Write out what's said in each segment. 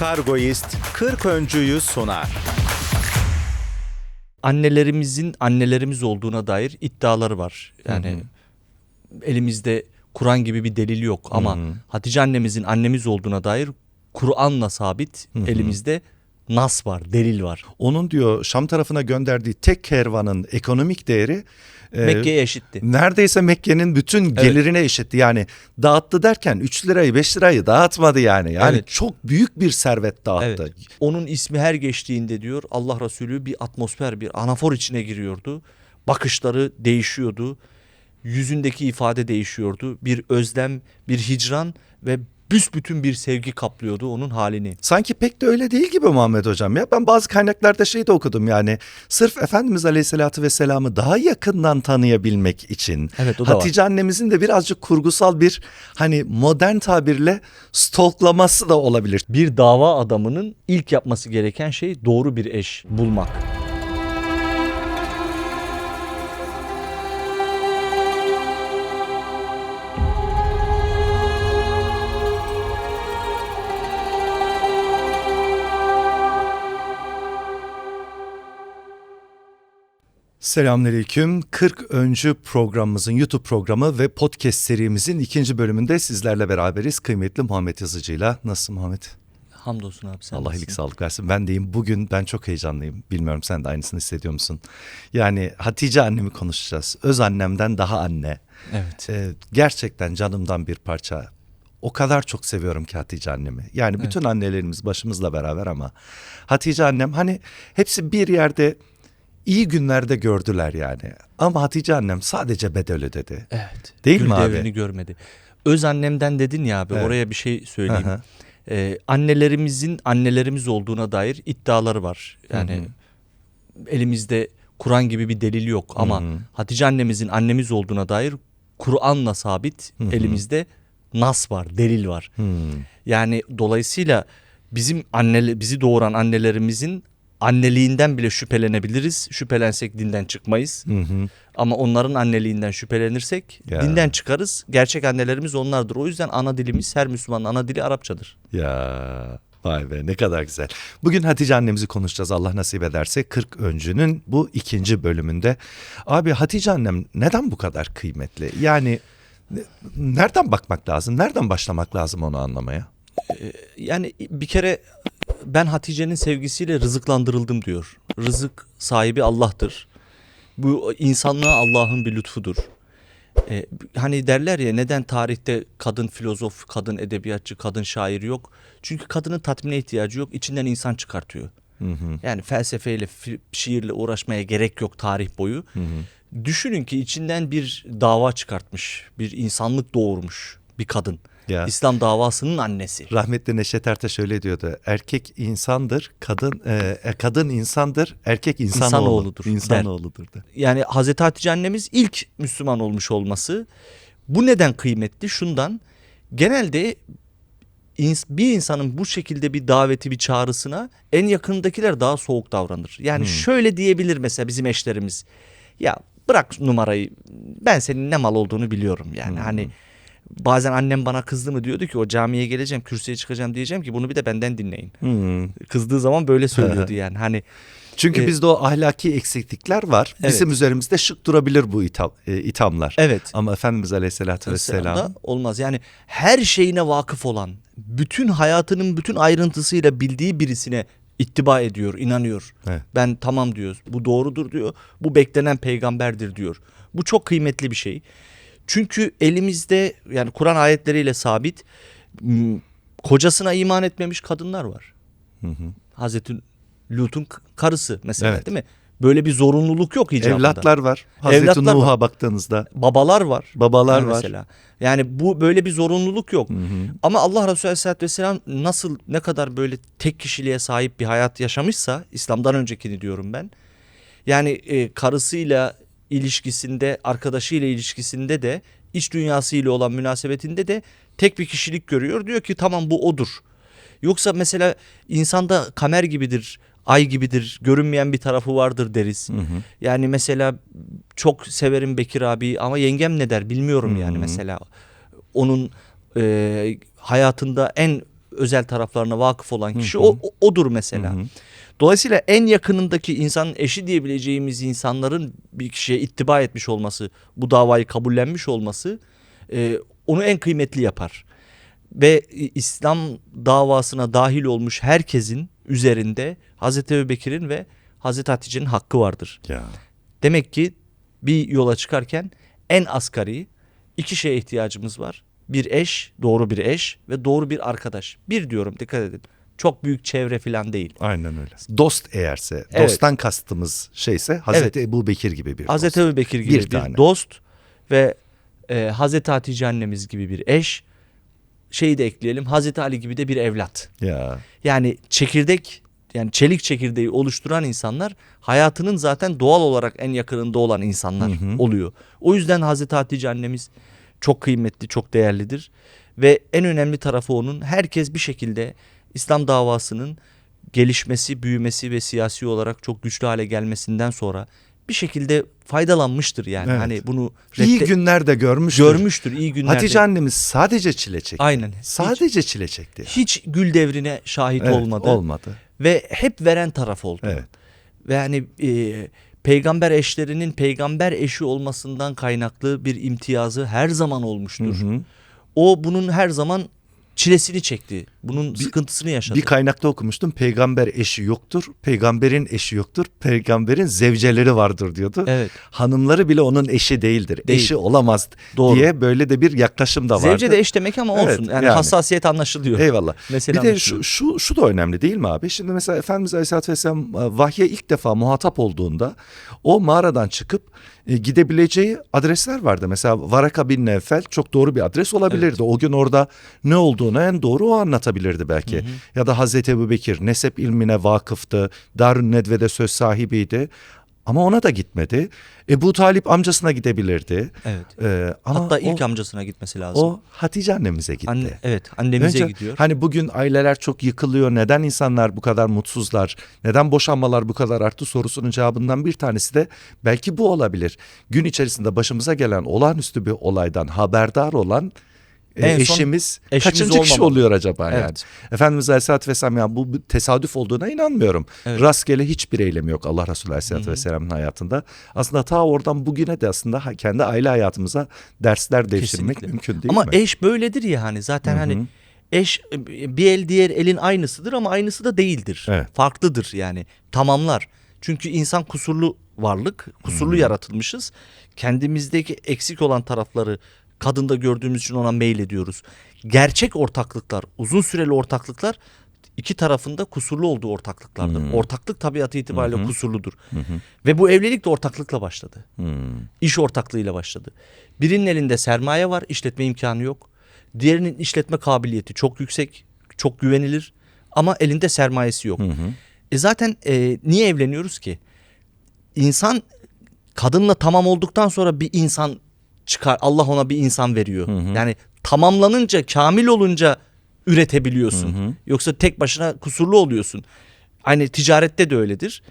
Kargoist 40 öncüyü sunar. annelerimizin annelerimiz olduğuna dair iddiaları var. Yani elimizde Kur'an gibi bir delil yok ama Hatice annemizin annemiz olduğuna dair Kur'an'la sabit elimizde nas var, delil var. Onun diyor Şam tarafına gönderdiği tek kervanın ekonomik değeri e, Mekke'ye eşitti. neredeyse Mekke'nin bütün gelirine eşitti. Yani dağıttı derken 3 lirayı 5 lirayı dağıtmadı yani. Yani Evet. çok büyük bir servet dağıttı. Evet. Onun ismi her geçtiğinde diyor Allah Resulü bir atmosfer, bir anafor içine giriyordu. Bakışları değişiyordu. Yüzündeki ifade değişiyordu. Bir özlem, bir hicran ve büsbütün bir sevgi kaplıyordu onun halini. Sanki pek de öyle değil gibi Muhammed Hocam ya. Ben bazı kaynaklarda şey de okudum yani. Sırf Efendimiz Aleyhisselatü Vesselam'ı daha yakından tanıyabilmek için. Evet, o da var. Hatice annemizin de birazcık kurgusal bir hani modern tabirle stalklaması da olabilir. Bir dava adamının ilk yapması gereken şey doğru bir eş bulmak. Selamünaleyküm. 40 öncü programımızın YouTube programı ve podcast serimizin ikinci bölümünde sizlerle beraberiz. Kıymetli Muhammed Yazıcı'yla. Nasılsın Muhammed? Hamdolsun abi sen Allah iyilik sağlık versin. Ben deyim bugün ben çok heyecanlıyım. Bilmiyorum sen de aynısını hissediyor musun? Yani Hatice annemi konuşacağız. Öz annemden daha anne. Evet. Ee, gerçekten canımdan bir parça. O kadar çok seviyorum ki Hatice annemi. Yani bütün annelerimiz başımızla beraber ama Hatice annem hani hepsi bir yerde iyi günlerde gördüler yani. Ama Hatice annem sadece bedel ödedi. Evet. Değil Gül mi abi? devrini görmedi. Öz annemden dedin ya abi Evet. oraya bir şey söyleyeyim. Hı hı. Ee, annelerimizin annelerimiz olduğuna dair iddiaları var. Yani elimizde Kur'an gibi bir delil yok ama Hatice annemizin annemiz olduğuna dair Kur'an'la sabit elimizde nas var, delil var. Hmm. Yani dolayısıyla bizim anneli bizi doğuran annelerimizin anneliğinden bile şüphelenebiliriz. Şüphelensek dinden çıkmayız. Hı hı. Ama onların anneliğinden şüphelenirsek Ya. dinden çıkarız. Gerçek annelerimiz onlardır. O yüzden ana dilimiz her Müslümanın ana dili Arapçadır. Ya vay be ne kadar güzel. Bugün Hatice annemizi konuşacağız Allah nasip ederse 40 öncünün bu ikinci bölümünde. Abi Hatice annem neden bu kadar kıymetli? Yani ne- nereden bakmak lazım? Nereden başlamak lazım onu anlamaya? Yani bir kere ben Hatice'nin sevgisiyle rızıklandırıldım diyor. Rızık sahibi Allah'tır. Bu insanlığa Allah'ın bir lütfudur. Ee, hani derler ya neden tarihte kadın filozof, kadın edebiyatçı, kadın şair yok? Çünkü kadının tatmine ihtiyacı yok. içinden insan çıkartıyor. Yani felsefeyle, şiirle uğraşmaya gerek yok tarih boyu. Düşünün ki içinden bir dava çıkartmış, bir insanlık doğurmuş bir kadın. Ya. İslam davasının annesi. Rahmetli Neşet Ertaş şöyle diyordu. Erkek insandır, kadın e, e, kadın insandır, erkek insanoğlu. İnsanoğludur der. İnsanoğludur da. Yani Hazreti Hatice annemiz ilk Müslüman olmuş olması. Bu neden kıymetli? Şundan genelde bir insanın bu şekilde bir daveti bir çağrısına en yakındakiler daha soğuk davranır. Yani şöyle diyebilir mesela bizim eşlerimiz. Ya bırak numarayı ben senin ne mal olduğunu biliyorum yani hani bazen annem bana kızdı mı diyordu ki o camiye geleceğim kürsüye çıkacağım diyeceğim ki bunu bir de benden dinleyin. Kızdığı zaman böyle söylüyordu yani hani Çünkü Ee, bizde o ahlaki eksiklikler var. Bizim Evet. üzerimizde şık durabilir bu itham, e, ithamlar. evet Ama Efendimiz Aleyhisselatü Vesselam olmaz. Yani her şeyine vakıf olan, bütün hayatının bütün ayrıntısıyla bildiği birisine ittiba ediyor, inanıyor. Evet. Ben tamam diyor. Bu doğrudur diyor. Bu beklenen peygamberdir diyor. Bu çok kıymetli bir şey. Çünkü elimizde yani Kur'an ayetleriyle sabit kocasına iman etmemiş kadınlar var. Hazreti Lut'un karısı mesela Evet. değil mi? Böyle bir zorunluluk yok icabında. evlatlar var. Hazreti Evlatlar Nuh'a var. baktığınızda Babalar var. babalar var. Mesela. Yani bu böyle bir zorunluluk yok. Ama Allah Resulü Aleyhisselatü Vesselam nasıl ne kadar böyle tek kişiliğe sahip bir hayat yaşamışsa İslam'dan öncekini diyorum ben. Yani e, karısıyla ilişkisinde, arkadaşıyla ilişkisinde de iç dünyasıyla olan münasebetinde de tek bir kişilik görüyor. Diyor ki tamam bu odur. Yoksa mesela insanda kamer gibidir, ay gibidir, görünmeyen bir tarafı vardır deriz. Yani mesela çok severim Bekir abi ama yengem ne der bilmiyorum yani mesela. Onun e, hayatında en özel taraflarına vakıf olan kişi o, o- odur mesela. Dolayısıyla en yakınındaki insanın eşi diyebileceğimiz insanların bir kişiye ittiba etmiş olması, bu davayı kabullenmiş olması e, onu en kıymetli yapar. Ve İslam davasına dahil olmuş herkesin üzerinde Hazreti Ebubekir'in ve Hazreti Hatice'nin hakkı vardır. Ya. Demek ki bir yola çıkarken en asgari iki şeye ihtiyacımız var. Bir eş, doğru bir eş ve doğru bir arkadaş. Bir diyorum dikkat edin. Çok büyük çevre falan değil. Aynen öyle. Dost eğerse, Evet. dosttan kastımız şeyse Hazreti Ebu Bekir gibi bir Hazreti dost. Ebu Bekir gibi Bir bir, tane. dost ve e, Hazreti Hatice annemiz gibi bir eş. Şeyi de ekleyelim Hazreti Ali gibi de bir evlat. Ya. Yani çekirdek yani çelik çekirdeği oluşturan insanlar hayatının zaten doğal olarak en yakınında olan insanlar oluyor. O yüzden Hazreti Hatice annemiz çok kıymetli, çok değerlidir. Ve en önemli tarafı onun herkes bir şekilde İslam davasının gelişmesi, büyümesi ve siyasi olarak çok güçlü hale gelmesinden sonra bir şekilde faydalanmıştır yani. Evet. Hani bunu İyi günler de görmüştür. görmüştür iyi günlerde. Hatice annemiz sadece çile çekti. Aynen. Sadece çile çekti. hiç gül devrine şahit Evet, olmadı. Olmadı. ve hep veren taraf oldu. Evet. Ve yani e, peygamber eşlerinin peygamber eşi olmasından kaynaklı bir imtiyazı her zaman olmuştur. Hı hı. O bunun her zaman çilesini çekti. Bunun sıkıntısını yaşadı. Bir kaynakta okumuştum. Peygamber eşi yoktur. Peygamberin eşi yoktur. Peygamberin zevceleri vardır diyordu. Evet. Hanımları bile onun eşi değildir. Değil. Eşi olamaz Doğru. diye böyle de bir yaklaşım da vardı. Zevce de eş demek ama olsun. Evet, yani, yani. hassasiyet anlaşılıyor. Eyvallah. Mesela bir de şu, şu, şu da önemli değil mi abi? Şimdi mesela Efendimiz Aleyhisselatü Vesselam e, vahye ilk defa muhatap olduğunda o mağaradan çıkıp e, gidebileceği adresler vardı. Mesela Varaka bin Nevfel çok doğru bir adres olabilirdi. O gün orada ne olduğunu en doğru o anlatabilirdi belki. Ya da Hazreti Ebu Bekir nesep ilmine vakıftı. Darün Nedve'de söz sahibiydi. Ama ona da gitmedi. Ebu Talip amcasına gidebilirdi. Evet. Ee, ama Hatta ilk o, amcasına gitmesi lazım. o Hatice annemize gitti. Anne, evet annemize Önce gidiyor. Hani bugün aileler çok yıkılıyor. Neden insanlar bu kadar mutsuzlar? Neden boşanmalar bu kadar arttı sorusunun cevabından bir tanesi de belki bu olabilir. Gün içerisinde başımıza gelen olağanüstü bir olaydan haberdar olan En son eşimiz, eşimiz kaçıncı kişi olmamalı. oluyor acaba yani? Evet. Efendimiz Aleyhisselatü Vesselam yani bu tesadüf olduğuna inanmıyorum. Evet. Rastgele hiçbir eylemi yok Allah Resulü Aleyhisselatü Vesselam'ın hayatında. Aslında ta oradan bugüne de aslında kendi aile hayatımıza dersler devşirmek Kesinlikle. mümkün değil ama mi? eş böyledir ya hani zaten hani eş e, bir el diğer elin aynısıdır ama aynısı da değildir. Evet. Farklıdır yani tamamlar. Çünkü insan kusurlu varlık, kusurlu yaratılmışız. Kendimizdeki eksik olan tarafları kadında gördüğümüz için ona meylediyoruz. Gerçek ortaklıklar, uzun süreli ortaklıklar iki tarafında kusurlu olduğu ortaklıklardır. Ortaklık tabiatı itibariyle kusurludur. Ve bu evlilik de ortaklıkla başladı. İş ortaklığıyla başladı. Birinin elinde sermaye var, işletme imkanı yok. Diğerinin işletme kabiliyeti çok yüksek, çok güvenilir ama elinde sermayesi yok. E zaten e, niye evleniyoruz ki? İnsan kadınla tamam olduktan sonra bir insan çıkar. Allah ona bir insan veriyor. Yani tamamlanınca, kamil olunca üretebiliyorsun. Yoksa tek başına kusurlu oluyorsun. Aynı ticarette de öyledir.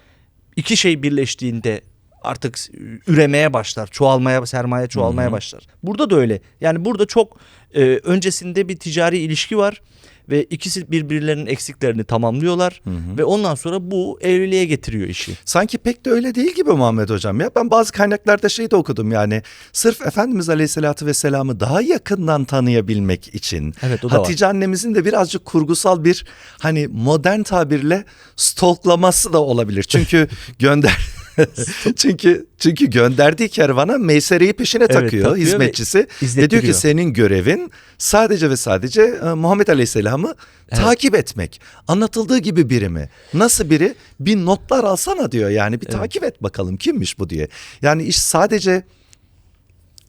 İki şey birleştiğinde artık üremeye başlar, çoğalmaya, sermaye çoğalmaya başlar. Burada da öyle. Yani burada çok e, öncesinde bir ticari ilişki var ve ikisi birbirlerinin eksiklerini tamamlıyorlar ve ondan sonra bu evliliğe getiriyor işi. Sanki pek de öyle değil gibi Muhammed Hocam ya. Ben bazı kaynaklarda şey de okudum yani. Sırf Efendimiz Aleyhisselatü Vesselam'ı daha yakından tanıyabilmek için. Evet, o da Hatice annemizin de birazcık kurgusal bir hani modern tabirle stalklaması da olabilir. Çünkü gönder... çünkü çünkü gönderdiği kervana Meysere'yi peşine takıyor, takıyor ve hizmetçisi ve, diyor izlettiriyor. ki senin görevin sadece ve sadece e, Muhammed Aleyhisselam'ı takip etmek. Anlatıldığı gibi biri mi? Nasıl biri? Bir notlar alsana diyor. Yani bir takip et bakalım kimmiş bu diye. Yani iş sadece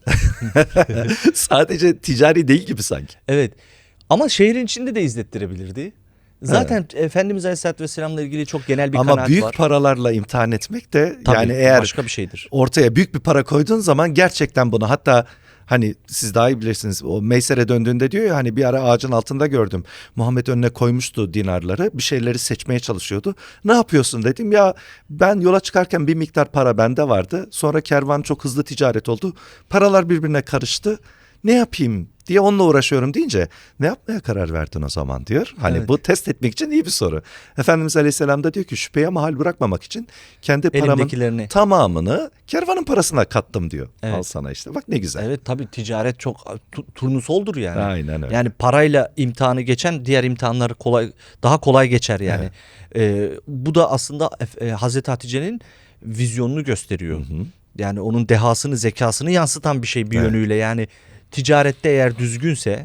sadece ticari değil gibi sanki. Evet. Ama şehrin içinde de izlettirebilirdi. Zaten Efendimiz Aleyhisselatü Vesselam'la ilgili çok genel bir Ama kanaat büyük var. paralarla imtihan etmek de Tabii, yani eğer başka bir şeydir. ortaya büyük bir para koyduğun zaman gerçekten bunu hatta hani siz daha iyi bilirsiniz o Meysere döndüğünde diyor ya hani bir ara ağacın altında gördüm. Muhammed önüne koymuştu dinarları bir şeyleri seçmeye çalışıyordu. Ne yapıyorsun dedim ya ben yola çıkarken bir miktar para bende vardı. Sonra kervan çok hızlı ticaret oldu. Paralar birbirine karıştı. Ne yapayım diye onunla uğraşıyorum deyince ne yapmaya karar verdin o zaman diyor. Hani Evet. bu test etmek için iyi bir soru. Efendimiz Aleyhisselam da diyor ki şüpheye mahal bırakmamak için kendi paramın tamamını kervanın parasına kattım diyor. Evet. Al sana işte bak ne güzel. Evet tabii ticaret çok tu- turnusoldur yani. Aynen öyle. Yani parayla imtihanı geçen diğer imtihanları kolay daha kolay geçer yani. Ee, bu da aslında e, Hazreti Hatice'nin vizyonunu gösteriyor. Yani onun dehasını, zekasını yansıtan bir şey bir Evet. yönüyle. Yani ticarette eğer düzgünse,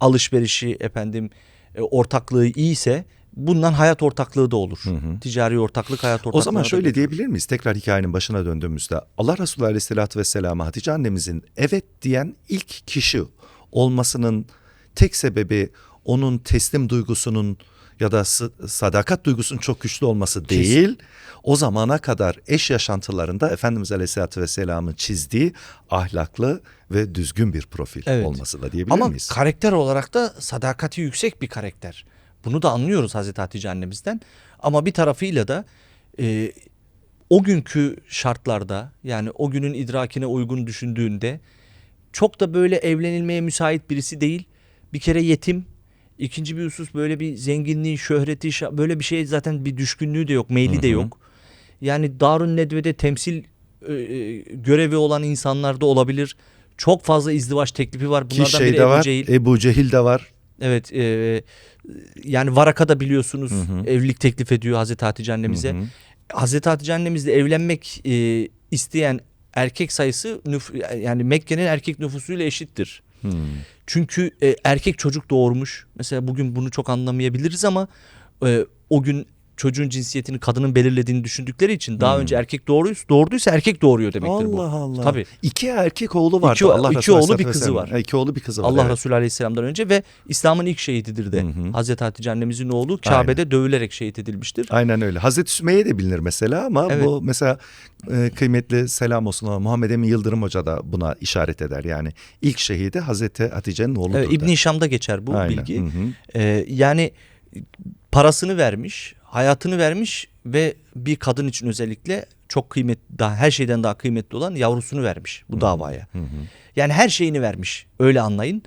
alışverişi efendim e, ortaklığı iyiyse bundan hayat ortaklığı da olur. Ticari ortaklık, hayat ortaklığı. O zaman şöyle diyebilir miyiz? Tekrar hikayenin başına döndüğümüzde Allah Resulü Aleyhisselatü Vesselam'a Hatice annemizin evet diyen ilk kişi olmasının tek sebebi onun teslim duygusunun ya da sadakat duygusunun çok güçlü olması değil. O zamana kadar eş yaşantılarında Efendimiz Aleyhisselatü Vesselam'ın çizdiği ahlaklı ve düzgün bir profil Evet. olması da diyebilir Ama miyiz? karakter olarak da sadakati yüksek bir karakter. Bunu da anlıyoruz Hazreti Hatice annemizden. Ama bir tarafıyla da e, o günkü şartlarda yani o günün idrakine uygun düşündüğünde çok da böyle evlenilmeye müsait birisi değil. Bir kere yetim. İkinci bir husus böyle bir zenginliği, şöhreti, böyle bir şey zaten bir düşkünlüğü de yok, meyli de yok. Yani Darun Nedve'de temsil e, e, görevi olan insanlar da olabilir. Çok fazla izdivaç teklifi var. Ki Bunlardan biri şeyde Ebu var, Cehil. Ebu Cehil de var. Evet e, yani Varaka'da biliyorsunuz evlilik teklif ediyor Hazreti Hatice annemize. Hazreti Hatice annemizle evlenmek e, isteyen erkek sayısı nüf- yani Mekke'nin erkek nüfusuyla eşittir. Çünkü e, erkek çocuk doğurmuş. Mesela bugün bunu çok anlamayabiliriz ama e, o gün çocuğun cinsiyetini kadının belirlediğini düşündükleri için daha önce erkek doğruysa, doğurduysa erkek doğuruyor demektir bu. Allah Allah. Tabii. İki erkek oğlu vardı. İki- Allah iki Resulü oğlu, bir kızı var. İki oğlu bir kızı var. Allah evet. Resulü Aleyhisselam'dan önce ve İslam'ın ilk şehididir de. Hazreti Hatice annemizin oğlu Kabe'de dövülerek şehit edilmiştir. Aynen öyle. Hazreti Sümeyye de bilinir mesela ama Evet. bu mesela e, kıymetli selam olsun ona Muhammed Emin Yıldırım Hoca da buna işaret eder. Yani ilk şehidi Hazreti Hatice'nin oğludur. Evet, der. İbn Hişam'da geçer bu Aynen, bilgi. hı hı. Ee, yani parasını vermiş, hayatını vermiş ve bir kadın için özellikle çok kıymetli, daha her şeyden daha kıymetli olan yavrusunu vermiş bu davaya. Yani her şeyini vermiş. Öyle anlayın.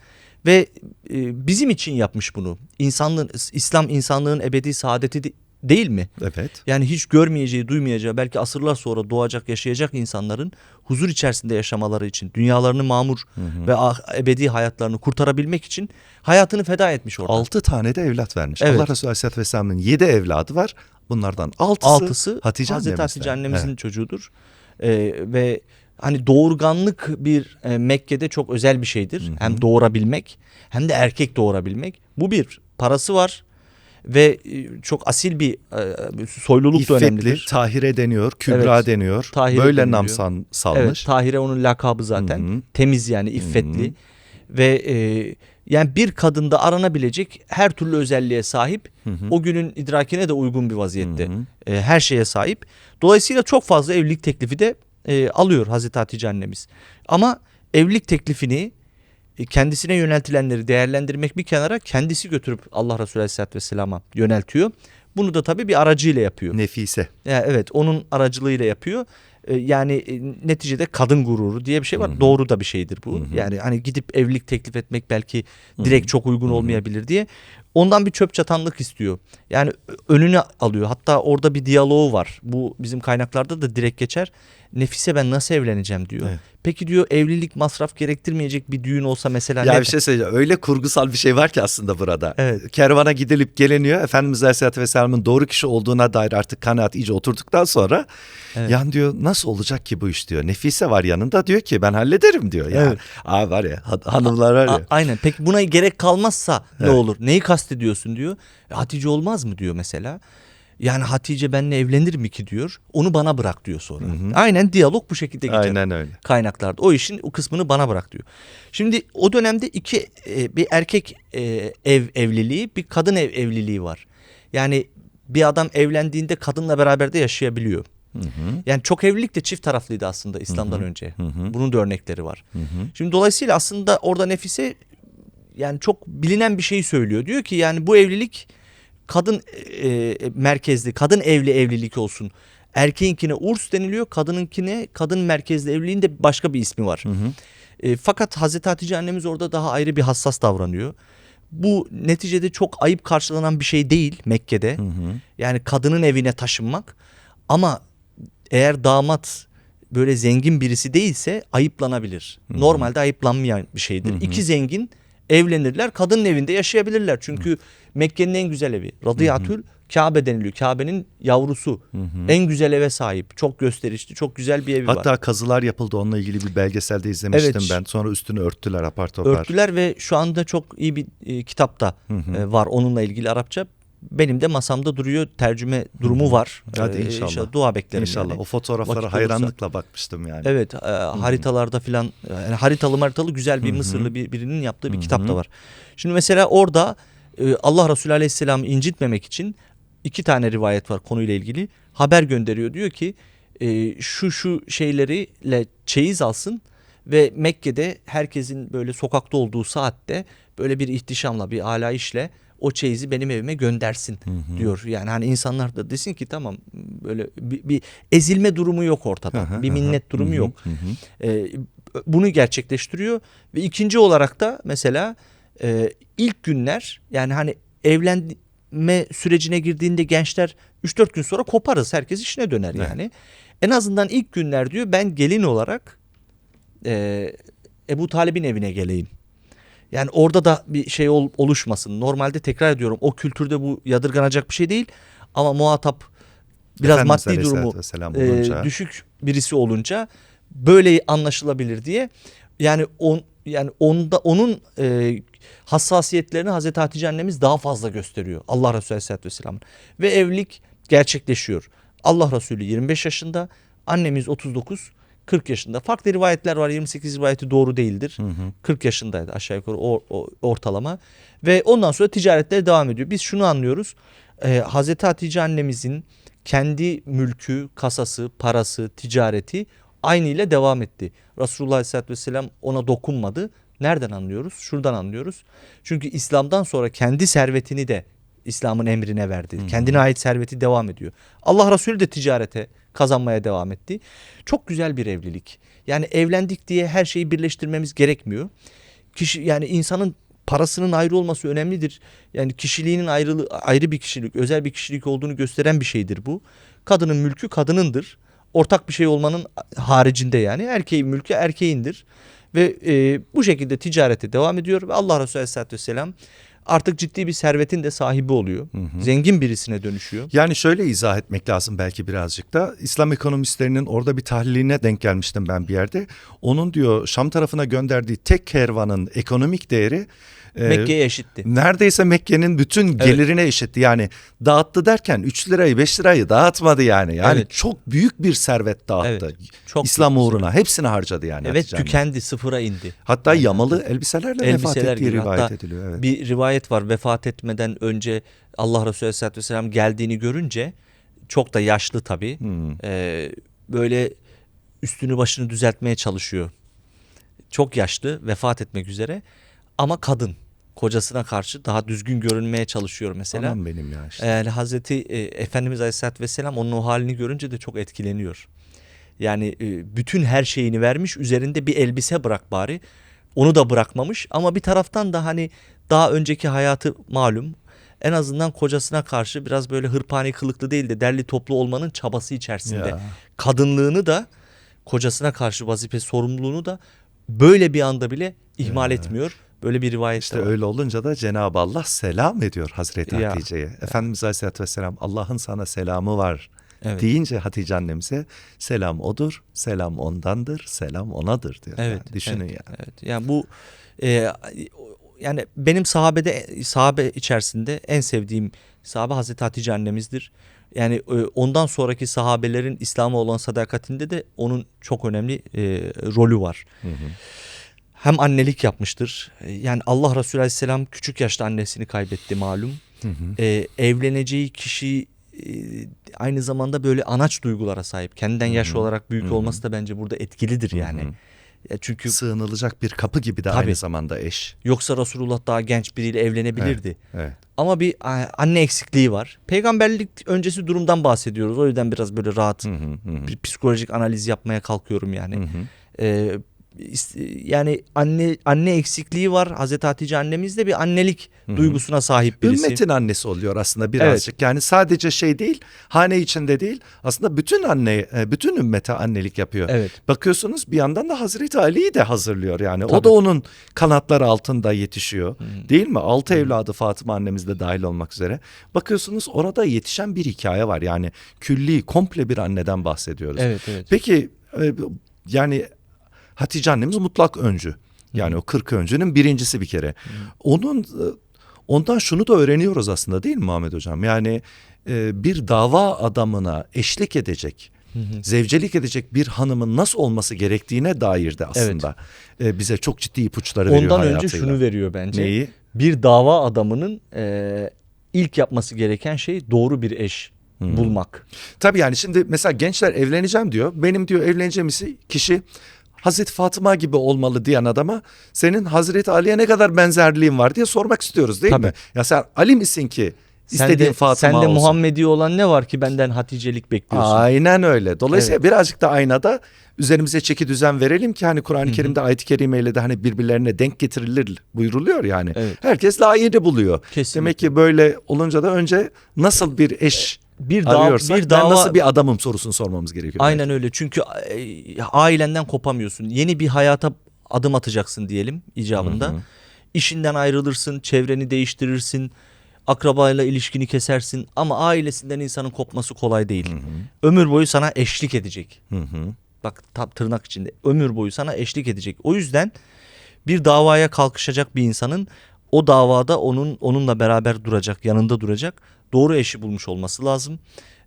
Ve e, bizim için yapmış bunu. İnsanlığın İslam insanlığın ebedi saadeti de- değil mi? Evet. Yani hiç görmeyeceği, duymayacağı, belki asırlar sonra doğacak, yaşayacak insanların huzur içerisinde yaşamaları için, dünyalarını mamur ve ah- ebedi hayatlarını kurtarabilmek için hayatını feda etmiş orada. Altı tane de evlat vermiş. Evet. Allah Resulü Aleyhisselatü Vesselam'ın yedi evladı var. Bunlardan altısı, Altısı Hatice Hazreti. Hatice annemizin Evet. çocuğudur. Ee, ve hani doğurganlık bir e, Mekke'de çok özel bir şeydir. Hem doğurabilmek hem de erkek doğurabilmek. Bu bir parası var ve e, çok asil bir e, soyluluk da İffetli, önemlidir. Tahire deniyor, Kübra Evet. deniyor. Tahire Böyle deniliyor. nam san- salmış. Evet, Tahire onun lakabı zaten. Hı hı. Temiz yani iffetli. Ve e, yani bir kadında aranabilecek her türlü özelliğe sahip. O günün idrakine de uygun bir vaziyette. E, her şeye sahip. Dolayısıyla çok fazla evlilik teklifi de e, alıyor Hazreti Hatice annemiz. Ama evlilik teklifini kendisine yöneltilenleri değerlendirmek bir kenara kendisi götürüp Allah Resulü Aleyhisselatü Vesselam'a yöneltiyor. Bunu da tabii bir aracıyla yapıyor. Nefise. Ya evet onun aracılığıyla yapıyor. Ee, Yani e, neticede kadın gururu diye bir şey var. Doğru da bir şeydir bu. Yani hani gidip evlilik teklif etmek belki direkt çok uygun olmayabilir diye. Ondan bir çöp çatanlık istiyor. Yani ö- önüne alıyor. Hatta orada bir diyaloğu var. Bu bizim kaynaklarda da direkt geçer. Nefise ben nasıl evleneceğim diyor. Evet. Peki diyor evlilik masraf gerektirmeyecek bir düğün olsa mesela Ya ne- bir şey söyleyeceğim. Öyle kurgusal bir şey var ki aslında burada. Evet. Kervana gidilip geleniyor. Efendimiz Aleyhisselatü Vesselam'ın doğru kişi olduğuna dair artık kanaat iyice oturduktan sonra yan diyor nasıl olacak ki bu iş diyor. Nefise var yanında diyor ki ben hallederim diyor. Ya, Evet. Aa, var ya ha- hanımlar var ya. A- aynen. Peki buna gerek kalmazsa ne olur? Neyi kastediyorsun diyor. E, Hatice olmaz mı diyor mesela. Yani Hatice benimle evlenir mi ki diyor. Onu bana bırak diyor sonra. Aynen diyalog bu şekilde geçer. Aynen öyle. Kaynaklarda. O işin o kısmını bana bırak diyor. Şimdi o dönemde iki e, bir erkek e, ev evliliği, bir kadın ev evliliği var. Yani bir adam evlendiğinde kadınla beraber de yaşayabiliyor. Yani çok evlilik de çift taraflıydı aslında İslam'dan önce. Bunun da örnekleri var. Şimdi dolayısıyla aslında orada Nefise yani çok bilinen bir şey söylüyor. Diyor ki yani bu evlilik kadın e, merkezli, kadın evli evlilik olsun. Erkeğinkine urs deniliyor, kadınınkine kadın merkezli evliliğin de başka bir ismi var. E, fakat Hazreti Hatice annemiz orada daha ayrı bir hassas davranıyor. Bu neticede çok ayıp karşılanan bir şey değil Mekke'de. Yani kadının evine taşınmak ama eğer damat böyle zengin birisi değilse ayıplanabilir. Normalde ayıplanmayan bir şeydir. İki zengin evlenirler, kadının evinde yaşayabilirler. Çünkü Mekke'nin en güzel evi. Radiyatül Kabe deniliyor. Kabe'nin yavrusu. En güzel eve sahip. Çok gösterişli, çok güzel bir evi var. Hatta kazılar yapıldı onunla ilgili bir belgeselde izlemiştim Evet. ben. Sonra üstünü örttüler apar topar. Örtüler ve şu anda çok iyi bir e, kitap da e, var onunla ilgili Arapça. Benim de masamda duruyor. Tercüme durumu var. Hadi E, inşallah. dua beklerim. İnşallah yani. o fotoğraflara Vakit olursa. hayranlıkla bakmıştım yani. Evet, e, haritalarda filan yani haritalı haritalı güzel bir Mısırlı bir, birinin yaptığı bir kitap da var. Şimdi mesela orada e, Allah Resulü Aleyhisselam'ı incitmemek için iki tane rivayet var konuyla ilgili. Haber gönderiyor diyor ki e, şu şu şeyleriyle çeyiz alsın ve Mekke'de herkesin böyle sokakta olduğu saatte böyle bir ihtişamla bir alayişle o çeyizi benim evime göndersin diyor. Yani hani insanlar da desin ki tamam böyle bir, bir ezilme durumu yok ortada. bir minnet durumu yok. Ee, bunu gerçekleştiriyor ve ikinci olarak da mesela e, ilk günler yani hani evlenme sürecine girdiğinde gençler 3-4 gün sonra koparız. Herkes işine döner Evet. yani. En azından ilk günler diyor ben gelin olarak e, Ebu Talib'in evine geleyim. Yani orada da bir şey ol- oluşmasın. Normalde tekrar ediyorum o kültürde bu yadırganacak bir şey değil. Ama muhatap biraz Efendimiz maddi durumu Vesselam e, olunca. düşük birisi olunca böyle anlaşılabilir diye yani on yani onda onun e, hassasiyetlerini Hazreti Hatice annemiz daha fazla gösteriyor. Allah Resulü Aleyhisselatü Vesselam'ın. Ve evlilik gerçekleşiyor. Allah Resulü 25 yaşında, annemiz 39, 40 yaşında. Farklı rivayetler var. 28 rivayeti doğru değildir. 40 yaşındaydı aşağı yukarı o, o- ortalama. Ve ondan sonra ticaretleri devam ediyor. Biz şunu anlıyoruz. Ee, Hazreti Hatice annemizin kendi mülkü, kasası, parası, ticareti aynı ile devam etti. Resulullah Aleyhisselatü Vesselam ona dokunmadı. Nereden anlıyoruz? Şuradan anlıyoruz. Çünkü İslam'dan sonra kendi servetini de İslam'ın emrine verdi. Kendine ait serveti devam ediyor. Allah Resulü de ticarete kazanmaya devam etti. Çok güzel bir evlilik. Yani evlendik diye her şeyi birleştirmemiz gerekmiyor. Kişi yani insanın parasının ayrı olması önemlidir. Yani kişiliğinin ayrı ayrı bir kişilik, özel bir kişilik olduğunu gösteren bir şeydir bu. Kadının mülkü kadınındır. Ortak bir şey olmanın haricinde yani erkeğin mülkü erkeğindir. Ve e, bu şekilde ticarete devam ediyor ve Allah Resulü Aleyhisselatü Vesselam artık ciddi bir servetin de sahibi oluyor. Zengin birisine dönüşüyor. Yani şöyle izah etmek lazım belki birazcık da. İslam ekonomistlerinin orada bir tahliline denk gelmiştim ben bir yerde. Onun diyor Şam tarafına gönderdiği tek kervanın ekonomik değeri Mekke'ye eşitti. neredeyse Mekke'nin bütün gelirine eşitti. Yani dağıttı derken 3 lirayı 5 lirayı dağıtmadı yani. Yani Evet. çok büyük bir servet dağıttı. Evet, çok İslam uğruna hepsini harcadı yani. Evet Hatice anne. tükendi sıfıra indi. Hatta yamalı elbiselerle vefat Elbiseler ettiği gibi. rivayet Hatta ediliyor. Evet. Bir rivayet var vefat etmeden önce Allah Resulü Aleyhisselatü Vesselam geldiğini görünce çok da yaşlı tabii. Hmm. Ee, böyle üstünü başını düzeltmeye çalışıyor. Çok yaşlı vefat etmek üzere ama kadın kocasına karşı daha düzgün görünmeye çalışıyor mesela. Aman benim ya işte. Yani Hazreti e, Efendimiz Aleyhisselatü Vesselam onun o halini görünce de çok etkileniyor. Yani e, bütün her şeyini vermiş üzerinde bir elbise bırak bari. Onu da bırakmamış ama bir taraftan da hani daha önceki hayatı malum. En azından kocasına karşı biraz böyle hırpani kılıklı değil de derli toplu olmanın çabası içerisinde. Ya. Kadınlığını da kocasına karşı vazife sorumluluğunu da böyle bir anda bile ihmal etmiyor. Böyle bir rivayet İşte öyle olunca da Cenab-ı Allah selam ediyor Hazreti Ya. Hatice'ye. Efendimiz Aleyhisselatü Vesselam Allah'ın sana selamı var Evet. deyince Hatice annemize selam odur, selam ondandır, selam onadır diyor. Evet. Yani düşünün evet, yani. Evet. Yani bu e, yani benim sahabede sahabe içerisinde en sevdiğim sahabe Hazreti Hatice annemizdir. Yani e, ondan sonraki sahabelerin İslam'a olan sadakatinde de onun çok önemli e, rolü var. Hem annelik yapmıştır. Yani Allah Resulü Aleyhisselam küçük yaşta annesini kaybetti malum. E, evleneceği kişi e, aynı zamanda böyle anaç duygulara sahip. Kendinden yaş olarak büyük olması da bence burada etkilidir yani. Ya çünkü Sığınılacak bir kapı gibi de Tabii. aynı zamanda eş. yoksa Resulullah daha genç biriyle evlenebilirdi. Evet. Ama bir anne eksikliği var. Peygamberlik öncesi durumdan bahsediyoruz. O yüzden biraz böyle rahat Hı hı hı. bir psikolojik analiz yapmaya kalkıyorum yani. Hı hı. Ee, yani anne anne eksikliği var. Hazreti Hatice annemiz de bir annelik duygusuna sahip birisi. Ümmetin annesi oluyor aslında birazcık. Yani sadece şey değil, hane içinde değil. Aslında bütün anne, e, bütün ümmete annelik yapıyor. Evet. Bakıyorsunuz bir yandan da Hazreti Ali'yi de hazırlıyor yani. O Tabii. da onun kanatları altında yetişiyor. Değil mi? Altı evladı Fatıma annemiz de dahil olmak üzere. Bakıyorsunuz orada yetişen bir hikaye var. Yani külli, komple bir anneden bahsediyoruz. Evet evet. Peki e, yani Hatice annemiz mutlak öncü. Yani o 40 öncünün birincisi bir kere. Onun e, ondan şunu da öğreniyoruz aslında değil mi Muhammed hocam? Yani e, bir dava adamına eşlik edecek, zevcelik edecek bir hanımın nasıl olması gerektiğine dair de aslında e, bize çok ciddi ipuçları veriyor Ondan önce hayatıyla. şunu veriyor bence. Neyi? Bir dava adamının e, ilk yapması gereken şey doğru bir eş bulmak. Tabii yani şimdi mesela gençler evleneceğim diyor. Benim diyor evleneceğim kişi Hazreti Fatıma gibi olmalı diyen adama senin Hazreti Ali'ye ne kadar benzerliğin var diye sormak istiyoruz değil Tabii. mi? Ya sen Ali misin ki Sen istediğin de, Fatıma sen de olsun? Muhammedi olan ne var ki benden Haticelik bekliyorsun? Aynen öyle. Dolayısıyla birazcık da aynada üzerimize çeki düzen verelim ki hani Kur'an-ı Kerim'de ayet-i kerimeyle de hani birbirlerine denk getirilir buyruluyor yani. Evet. Herkes layığını buluyor. Kesinlikle. Demek ki böyle olunca da önce nasıl bir eş Bir dava- arıyorsak bir ben dava- nasıl bir adamım sorusunu sormamız gerekiyor. Aynen öyle. Çünkü e, ailenden kopamıyorsun. Yeni bir hayata adım atacaksın diyelim icabında. İşinden ayrılırsın, çevreni değiştirirsin, akrabayla ilişkini kesersin ama ailesinden insanın kopması kolay değil. Ömür boyu sana eşlik edecek. Hı hı. Bak tırnak içinde ömür boyu sana eşlik edecek. O yüzden bir davaya kalkışacak bir insanın o davada onun onunla beraber duracak, yanında duracak doğru eşi bulmuş olması lazım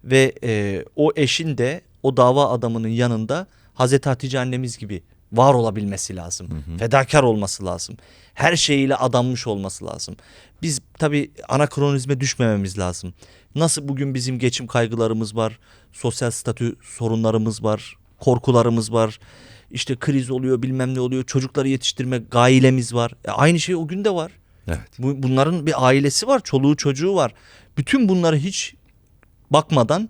ve e, o eşin de o dava adamının yanında Hazreti Hatice annemiz gibi var olabilmesi lazım. Fedakar olması lazım. Her şeyiyle adanmış olması lazım. Biz tabii anakronizme düşmememiz lazım. Nasıl bugün bizim geçim kaygılarımız var, sosyal statü sorunlarımız var, korkularımız var. İşte kriz oluyor, bilmem ne oluyor. Çocukları yetiştirme gailemiz var. E, aynı şey o gün de var. Evet. Bu, bunların bir ailesi var, çoluğu çocuğu var. Bütün bunları hiç bakmadan,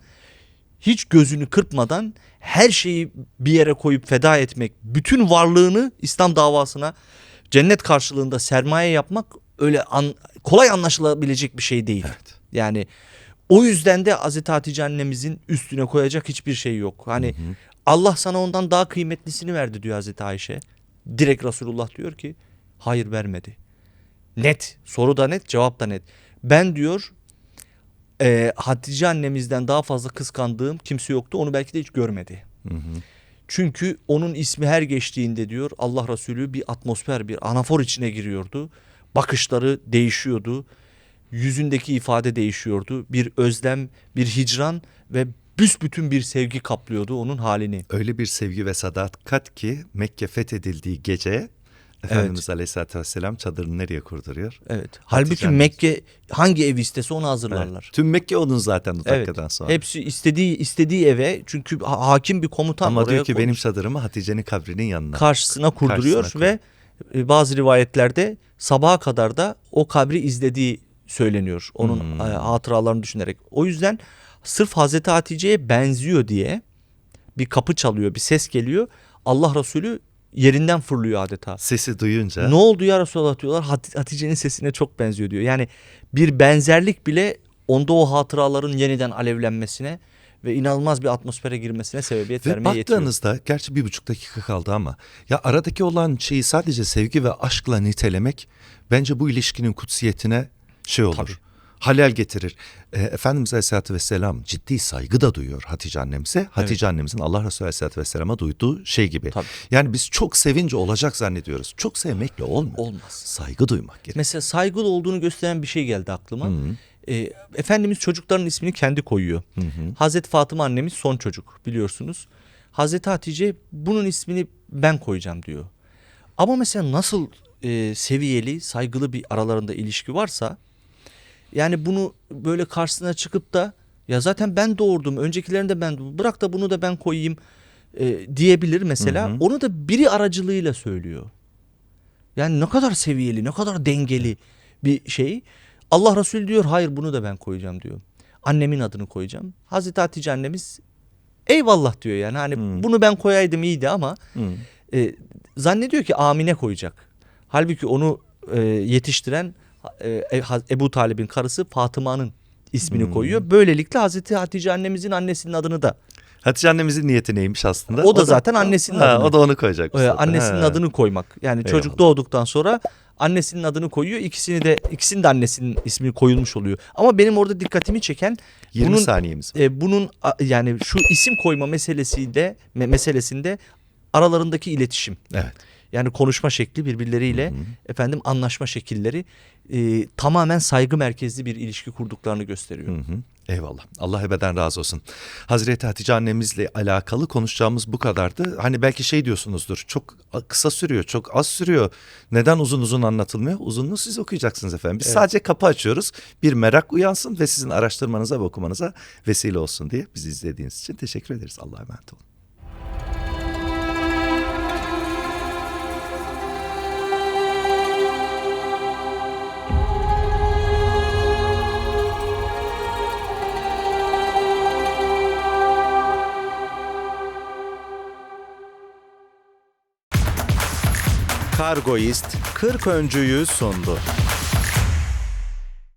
hiç gözünü kırpmadan her şeyi bir yere koyup feda etmek, bütün varlığını İslam davasına cennet karşılığında sermaye yapmak öyle an- kolay anlaşılabilecek bir şey değil. Evet. Yani o yüzden de Hazreti Hatice annemizin üstüne koyacak hiçbir şey yok. Hani Allah sana ondan daha kıymetlisini verdi diyor Hazreti Ayşe. Direkt Resulullah diyor ki hayır vermedi. Net. Soru da net, cevap da net. Ben diyor e, Hatice annemizden daha fazla kıskandığım kimse yoktu. Onu belki de hiç görmedi. Çünkü onun ismi her geçtiğinde diyor Allah Resulü bir atmosfer, bir anafor içine giriyordu. Bakışları değişiyordu. Yüzündeki ifade değişiyordu. Bir özlem, bir hicran ve büsbütün bir sevgi kaplıyordu onun halini. Öyle bir sevgi ve sadakat ki Mekke fethedildiği gece Efendimiz Aleyhisselatü Vesselam çadırını nereye kurduruyor? Evet. Halbuki annemiz. Mekke hangi ev istese onu hazırlarlar. Tüm Mekke onun zaten o Evet. dakikadan sonra. Hepsi istediği istediği eve çünkü ha- hakim bir komutan Ama oraya diyor ki benim koymuş. çadırımı Hatice'nin kabrinin yanına. karşısına kurduruyor Karşısına ve e, bazı rivayetlerde sabaha kadar da o kabri izlediği söyleniyor. Onun Hmm. e, hatıralarını düşünerek. O yüzden sırf Hazreti Hatice'ye benziyor diye bir kapı çalıyor, bir ses geliyor. Allah Resulü yerinden fırlıyor adeta. Sesi duyunca Ne oldu ya Resulallah diyorlar. Hat- Hatice'nin sesine çok benziyor diyor. Yani bir benzerlik bile onda o hatıraların yeniden alevlenmesine ve inanılmaz bir atmosfere girmesine sebebiyet Ve vermeye yetiyor. baktığınızda gerçi bir buçuk dakika kaldı ama ya aradaki olan şeyi sadece sevgi ve aşkla nitelemek bence bu ilişkinin kutsiyetine şey olur. Tabii. Halel getirir. E, Efendimiz Aleyhisselatü Vesselam ciddi saygı da duyuyor Hatice annemize. Hatice annemizin Allah Resulü Aleyhisselatü Vesselam'a duyduğu şey gibi. Tabii. Yani biz çok sevince olacak zannediyoruz. Çok sevmekle olmuyor. Olmaz. Saygı duymak gerekiyor. Mesela saygılı olduğunu gösteren bir şey geldi aklıma. Ee, Efendimiz çocukların ismini kendi koyuyor. Hazreti Fatıma annemiz son çocuk biliyorsunuz. Hazreti Hatice bunun ismini ben koyacağım diyor. Ama mesela nasıl e, seviyeli, saygılı bir aralarında ilişki varsa yani bunu böyle karşısına çıkıp da ya zaten ben doğurdum, öncekilerini de ben doğurdum, bırak da bunu da ben koyayım e, diyebilir mesela. Onu da biri aracılığıyla söylüyor. Yani ne kadar seviyeli, ne kadar dengeli bir şey. Allah Resulü diyor hayır bunu da ben koyacağım diyor. Annemin adını koyacağım. Hazreti Hatice annemiz eyvallah diyor yani. Hani bunu ben koyaydım iyiydi ama E, zannediyor ki Amine koyacak. Halbuki onu e, yetiştiren Ebu Talib'in karısı Fatıma'nın ismini koyuyor. Böylelikle Hazreti Hatice annemizin annesinin adını da Hatice annemizin niyeti neymiş aslında? O da zaten annesinin ha, adını. O da onu koyacak. e, zaten. annesinin Ha. adını koymak. Yani çocuk Eyvallah. doğduktan sonra annesinin adını koyuyor. İkisini de ikisinin de annesinin ismi koyulmuş oluyor. Ama benim orada dikkatimi çeken 20 bunun saniyemiz. var. e, bunun yani şu isim koyma meselesiyle me- meselesinde aralarındaki iletişim. Evet. Yani konuşma şekli birbirleriyle efendim anlaşma şekilleri e, tamamen saygı merkezli bir ilişki kurduklarını gösteriyor. Hı hı. Eyvallah. Allah ebeden razı olsun. Hazreti Hatice annemizle alakalı konuşacağımız bu kadardı. Hani belki şey diyorsunuzdur. Çok kısa sürüyor, çok az sürüyor. Neden uzun uzun anlatılmıyor? Uzunluğu siz okuyacaksınız efendim. Biz sadece kapı açıyoruz. Bir merak uyansın ve sizin araştırmanıza ve okumanıza vesile olsun diye bizi izlediğiniz için teşekkür ederiz. Allah'a emanet olun. Kargoist 40 öncüyü sundu.